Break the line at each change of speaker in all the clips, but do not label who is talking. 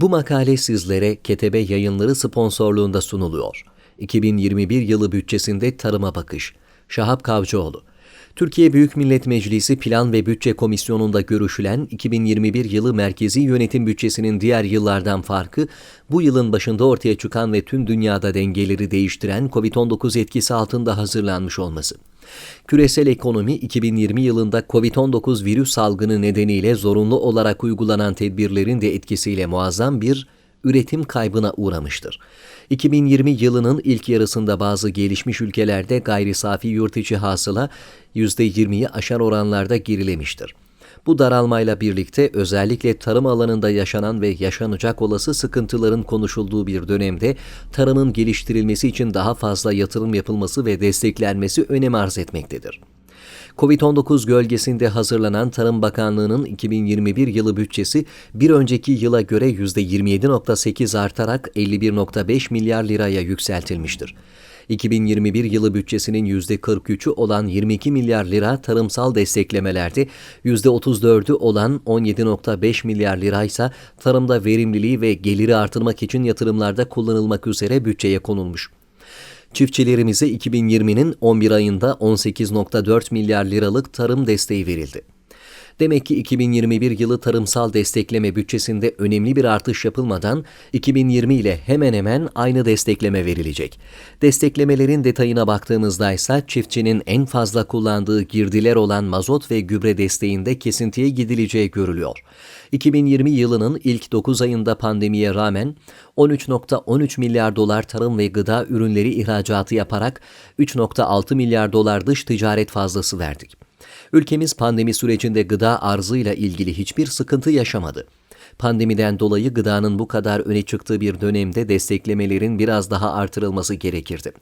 Bu makale sizlere Ketebe Yayınları sponsorluğunda sunuluyor. 2021 yılı bütçesinde tarıma bakış. Şahap Kavcıoğlu. Türkiye Büyük Millet Meclisi Plan ve Bütçe Komisyonu'nda görüşülen 2021 yılı merkezi yönetim bütçesinin diğer yıllardan farkı, bu yılın başında ortaya çıkan ve tüm dünyada dengeleri değiştiren COVID-19 etkisi altında hazırlanmış olması. Küresel ekonomi 2020 yılında COVID-19 virüs salgını nedeniyle zorunlu olarak uygulanan tedbirlerin de etkisiyle muazzam bir üretim kaybına uğramıştır. 2020 yılının ilk yarısında bazı gelişmiş ülkelerde gayri safi yurt içi hasıla %20'yi aşar oranlarda gerilemiştir. Bu daralmayla birlikte özellikle tarım alanında yaşanan ve yaşanacak olası sıkıntıların konuşulduğu bir dönemde tarımın geliştirilmesi için daha fazla yatırım yapılması ve desteklenmesi önem arz etmektedir. Covid-19 gölgesinde hazırlanan Tarım Bakanlığı'nın 2021 yılı bütçesi bir önceki yıla göre %27.8 artarak 51.5 milyar liraya yükseltilmiştir. 2021 yılı bütçesinin %43'ü olan 22 milyar lira tarımsal desteklemelerde, %34'ü olan 17.5 milyar lira ise tarımda verimliliği ve geliri artırmak için yatırımlarda kullanılmak üzere bütçeye konulmuş. Çiftçilerimize 2020'nin 11 ayında 18.4 milyar liralık tarım desteği verildi. Demek ki 2021 yılı tarımsal destekleme bütçesinde önemli bir artış yapılmadan 2020 ile hemen hemen aynı destekleme verilecek. Desteklemelerin detayına baktığımızda ise çiftçinin en fazla kullandığı girdiler olan mazot ve gübre desteğinde kesintiye gidileceği görülüyor. 2020 yılının ilk 9 ayında pandemiye rağmen 13.13 milyar dolar tarım ve gıda ürünleri ihracatı yaparak 3.6 milyar dolar dış ticaret fazlası verdik. Ülkemiz pandemi sürecinde gıda arzıyla ilgili hiçbir sıkıntı yaşamadı. Pandemiden dolayı gıdanın bu kadar öne çıktığı bir dönemde desteklemelerin biraz daha artırılması gerekirdi.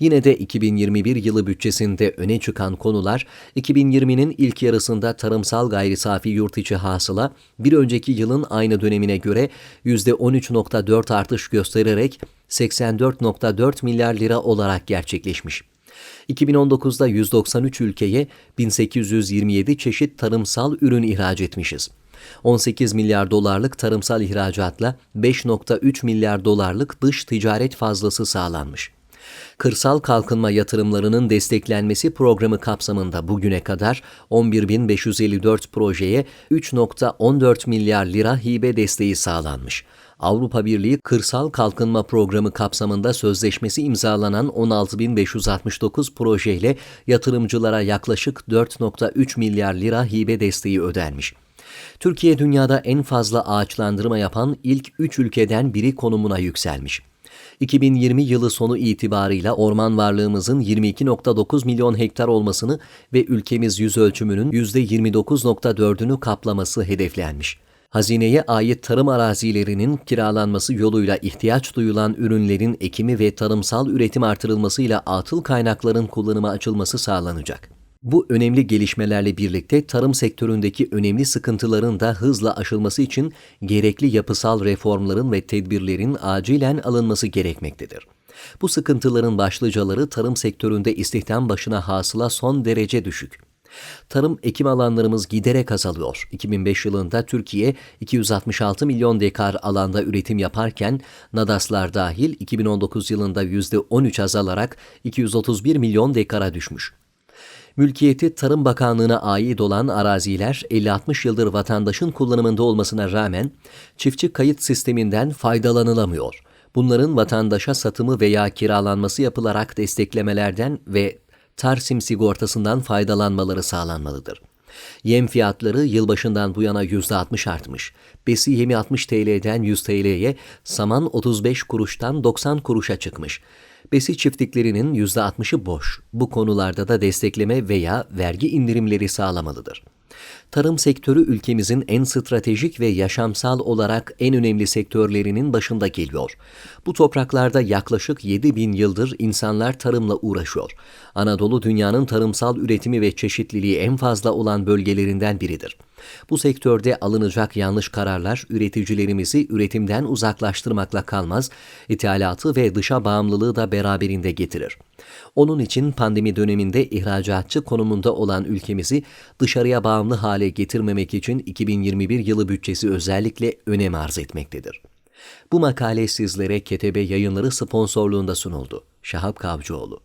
Yine de 2021 yılı bütçesinde öne çıkan konular 2020'nin ilk yarısında tarımsal gayri safi yurt içi hasıla bir önceki yılın aynı dönemine göre %13.4 artış göstererek 84.4 milyar lira olarak gerçekleşmiş. 2019'da 193 ülkeye 1827 çeşit tarımsal ürün ihraç etmişiz. 18 milyar dolarlık tarımsal ihracatla 5.3 milyar dolarlık dış ticaret fazlası sağlanmış. Kırsal kalkınma yatırımlarının desteklenmesi programı kapsamında bugüne kadar 11.554 projeye 3.14 milyar lira hibe desteği sağlanmış. Avrupa Birliği Kırsal Kalkınma Programı kapsamında sözleşmesi imzalanan 16.569 projeyle yatırımcılara yaklaşık 4.3 milyar lira hibe desteği ödenmiş. Türkiye dünyada en fazla ağaçlandırma yapan ilk 3 ülkeden biri konumuna yükselmiş. 2020 yılı sonu itibarıyla orman varlığımızın 22.9 milyon hektar olmasını ve ülkemiz yüz ölçümünün %29.4'ünü kaplaması hedeflenmiş hazineye ait tarım arazilerinin kiralanması yoluyla ihtiyaç duyulan ürünlerin ekimi ve tarımsal üretim artırılmasıyla atıl kaynakların kullanıma açılması sağlanacak. Bu önemli gelişmelerle birlikte tarım sektöründeki önemli sıkıntıların da hızla aşılması için gerekli yapısal reformların ve tedbirlerin acilen alınması gerekmektedir. Bu sıkıntıların başlıcaları tarım sektöründe istihdam başına hasıla son derece düşük. Tarım ekim alanlarımız giderek azalıyor. 2005 yılında Türkiye 266 milyon dekar alanda üretim yaparken Nadaslar dahil 2019 yılında %13 azalarak 231 milyon dekara düşmüş. Mülkiyeti Tarım Bakanlığı'na ait olan araziler 50-60 yıldır vatandaşın kullanımında olmasına rağmen çiftçi kayıt sisteminden faydalanılamıyor. Bunların vatandaşa satımı veya kiralanması yapılarak desteklemelerden ve Tarsim sigortasından faydalanmaları sağlanmalıdır. Yem fiyatları yılbaşından bu yana %60 artmış. Besi yemi 60 TL'den 100 TL'ye, saman 35 kuruştan 90 kuruşa çıkmış. Besi çiftliklerinin %60'ı boş. Bu konularda da destekleme veya vergi indirimleri sağlamalıdır tarım sektörü ülkemizin en stratejik ve yaşamsal olarak en önemli sektörlerinin başında geliyor. Bu topraklarda yaklaşık 7 bin yıldır insanlar tarımla uğraşıyor. Anadolu dünyanın tarımsal üretimi ve çeşitliliği en fazla olan bölgelerinden biridir. Bu sektörde alınacak yanlış kararlar üreticilerimizi üretimden uzaklaştırmakla kalmaz, ithalatı ve dışa bağımlılığı da beraberinde getirir. Onun için pandemi döneminde ihracatçı konumunda olan ülkemizi dışarıya bağımlı hale getirmemek için 2021 yılı bütçesi özellikle önem arz etmektedir. Bu makale sizlere Ketebe Yayınları sponsorluğunda sunuldu. Şahap Kavcıoğlu